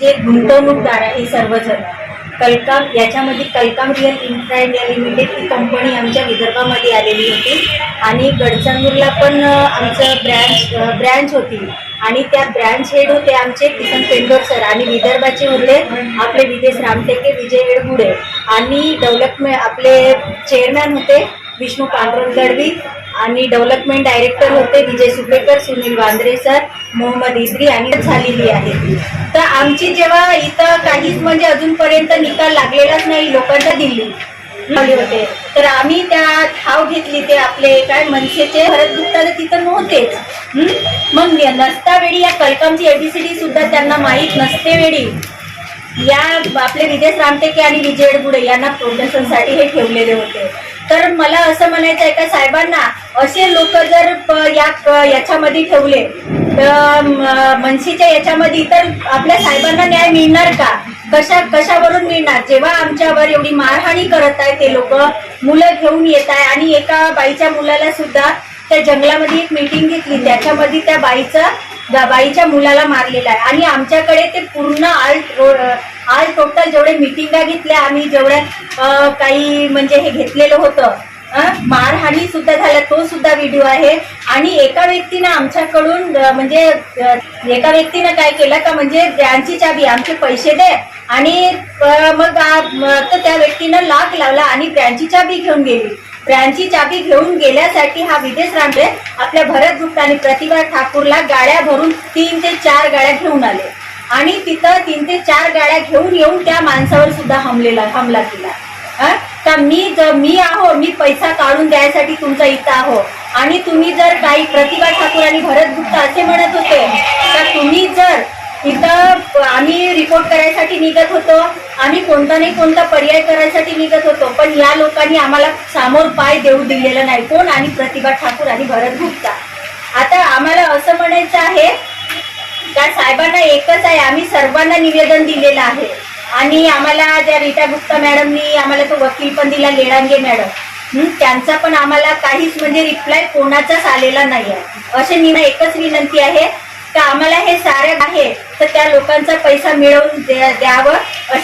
जे गुंतवणूकदार आहे सर्वजण. कलकाम याच्यामध्ये Kalkam real infra India limited ही कंपनी आमच्या विदर्भामध्ये आलेली होती. आणि गडचंदूरला पण आमचं ब्रँच ब्रँच होती. आणि त्या ब्रँच हेड होते आमचे किसन पेंडोर सर आणि विदर्भाचे होते आपले विदेश रामटेके विजय एडगुडे आणि डेव्हलपमेंट आपले चेअरमॅन होते विष्णू पांडुरंग दळवी आणि डेव्हलपमेंट डायरेक्टर होते विजय सुपेकर सुनील वांद्रे सर मोहम्मद इद्री आणि झालेली आहे. तर आमची जेव्हा इथं काहीच म्हणजे अजूनपर्यंत निकाल लागलेलाच नाही लोकांच्या दिल्ली लावले होते. तर आम्ही त्या ठाव घेतली ते आपले काय मनसेचे भरत गुप्ता तर तिथं नव्हतेच. मग नसता वेळी या कलकामची एबीसीडी सुद्धा त्यांना माहीत नसते वेळी या आपले विदेश रामटेके आणि विजय एडगुडे यांना प्रोटेक्शनसाठी हे ठेवलेले होते. तर मला असं म्हणायचं आहे का साहेबांना असे लोक जर या याच्यामध्ये ठेवले तर मनसेच्या याच्यामध्ये तर आपल्या साहेबांना न्याय मिळणार का? कशा कशावरून मिळणार? जेव्हा आमच्यावर एवढी मारहाणी करत आहे ते लोक मुलं घेऊन येत आहे आणि एका बाईच्या मुलाला सुद्धा त्या जंगलामध्ये एक मीटिंग घेतली त्याच्यामध्ये त्या बाईचा बाईच्या मुलाला मारलेला आहे. आणि आमच्याकडे ते पूर्ण आल आज टोटल जेवढे मिटिंगा घेतल्या आम्ही जेवढ्या काही म्हणजे हे घेतलेलं होतं मारहाणी सुद्धा झाल्या तो सुद्धा व्हिडिओ आहे. आणि एका व्यक्तीनं आमच्याकडून म्हणजे एका व्यक्तीनं काय केलं का म्हणजे त्यांची चाबी आमचे पैसे दे. आणि मग तर त्या व्यक्तीनं लाक लावला आणि ब्रँचची चाबी घेऊन गेली. ब्रँचची चाबी घेऊन गेल्यासाठी हा विदेश रामडे आपल्या भरत गुप्ता आणि प्रतिभा ठाकूरला गाड्या भरून तीन ते चार गाड्या घेऊन आले. आणि तिथं तीन ते चार गाड्या घेऊन येऊन त्या माणसावर सुद्धा हमलेला हमला केला. तर मी जर मी आहो मी पैसा काढून द्यायसाठी तुमचा इथं आहो. आणि तुम्ही जर काही प्रतिभा ठाकूर आणि भरत गुप्ता असे म्हणत होते तर तुम्ही जर इथं आम्ही रिपोर्ट करायसाठी निघत होतो आम्ही कोणता नाही कोणता पर्याय करायसाठी निघत होतो पण या लोकांनी आम्हाला सामोर पाय देऊ दिलेलं नाही. कोण? आणि प्रतिभा ठाकूर आणि भरत गुप्ता. आता आम्हाला असं म्हणायचं आहे कारण साहेबांना एकच आहे आम्ही सर्वांना निवेदन दिलेलं आहे. आणि आम्हाला ज्या रीटा गुप्ता मॅडमनी आम्हाला तो वकील पण दिला लेडांगे मॅडम. त्यांचा पण आम्हाला काहीच म्हणजे रिप्लाय कोणाचाच आलेला नाही आहे असे मी एकच विनंती आहे का आम्हाला हे सारे आहे तर त्या लोकांचा पैसा मिळवून द्या- द्यावं